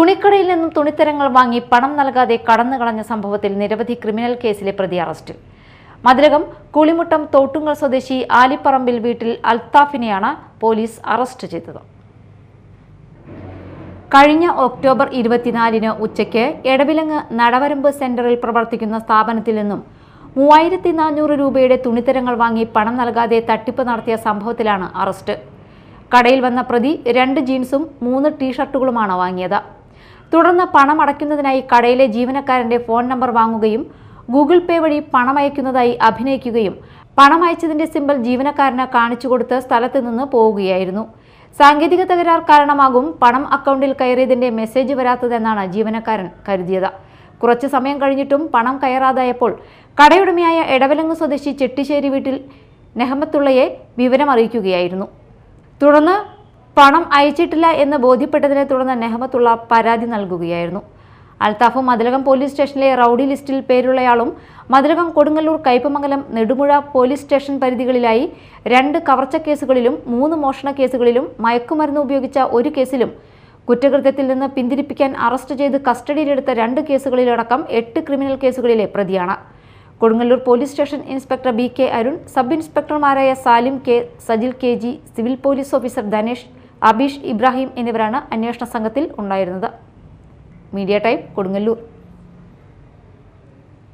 തുണിക്കടയിൽ നിന്നും തുണിത്തരങ്ങൾ വാങ്ങി പണം നൽകാതെ കടന്നു കളഞ്ഞ സംഭവത്തിൽ നിരവധി ക്രിമിനൽ കേസിലെ പ്രതി അറസ്റ്റ് മതിലകം കുളിമുട്ടം തോട്ടുങ്ങൽ സ്വദേശി ആലിപ്പറമ്പിൽ വീട്ടിൽ അൽത്താഫിനെയാണ് പോലീസ് അറസ്റ്റ് ചെയ്തത്. കഴിഞ്ഞ ഒക്ടോബർ ഇരുപത്തിനാലിന് ഉച്ചയ്ക്ക് എടവിലങ്ങ് നടവരമ്പ് സെന്ററിൽ പ്രവർത്തിക്കുന്ന സ്ഥാപനത്തിൽ നിന്നും മൂവായിരത്തി നാനൂറ് രൂപയുടെ തുണിത്തരങ്ങൾ വാങ്ങി പണം നൽകാതെ തട്ടിപ്പ് നടത്തിയ സംഭവത്തിലാണ് അറസ്റ്റ്. കടയിൽ വന്ന പ്രതി രണ്ട് ജീൻസും മൂന്ന് ടീഷർട്ടുകളുമാണ് വാങ്ങിയത്. തുടർന്ന് പണം അടയ്ക്കുന്നതിനായി കടയിലെ ജീവനക്കാരന്റെ ഫോൺ നമ്പർ വാങ്ങുകയും ഗൂഗിൾ പേ വഴി പണമയക്കുന്നതായി അഭിനയിക്കുകയും പണമയച്ചതിന്റെ സിമ്പൽ ജീവനക്കാരന് കാണിച്ചു കൊടുത്ത് സ്ഥലത്ത് നിന്ന് പോവുകയായിരുന്നു. സാങ്കേതിക തകരാർ കാരണമാകും പണം അക്കൗണ്ടിൽ കയറിയതിന്റെ മെസ്സേജ് വരാത്തതെന്നാണ് ജീവനക്കാരൻ കരുതിയത്. കുറച്ചു സമയം കഴിഞ്ഞിട്ടും പണം കയറാതായപ്പോൾ കടയുടമയായ എടവലങ്ങ് സ്വദേശി ചെട്ടിശ്ശേരി വീട്ടിൽ നെഹമത്തുള്ളയെ വിവരമറിയിക്കുകയായിരുന്നു. തുടർന്ന് പണം അയച്ചിട്ടില്ല എന്ന് ബോധ്യപ്പെട്ടതിനെ തുടർന്ന് നെഹമത്തുള്ള പരാതി നൽകുകയായിരുന്നു. അൽത്താഫ് മതിലകം പോലീസ് സ്റ്റേഷനിലെ റൌഡി ലിസ്റ്റിൽ പേരുള്ളയാളും മതിലകം കൊടുങ്ങല്ലൂർ കയ്പമംഗലം നെടുമുഴ പോലീസ് സ്റ്റേഷൻ പരിധികളിലായി രണ്ട് കവർച്ച കേസുകളിലും മൂന്ന് മോഷണ കേസുകളിലും മയക്കുമരുന്ന് ഉപയോഗിച്ച ഒരു കേസിലും കുറ്റകൃത്യത്തിൽ നിന്ന് പിന്തിരിപ്പിക്കാൻ അറസ്റ്റ് ചെയ്ത് കസ്റ്റഡിയിലെടുത്ത രണ്ട് കേസുകളിലടക്കം എട്ട് ക്രിമിനൽ കേസുകളിലെ പ്രതിയാണ്. Kodungallur police station inspector B K Arun sub ഇൻസ്പെക്ടർമാരായ Salim K Sajil K G civil police officer Dhanesh Abeesh Ibrahim എന്നിവരാണ് അന്വേഷണ സംഘത്തിൽ ഉണ്ടായിരുന്നത്. Media Time Kodungallur.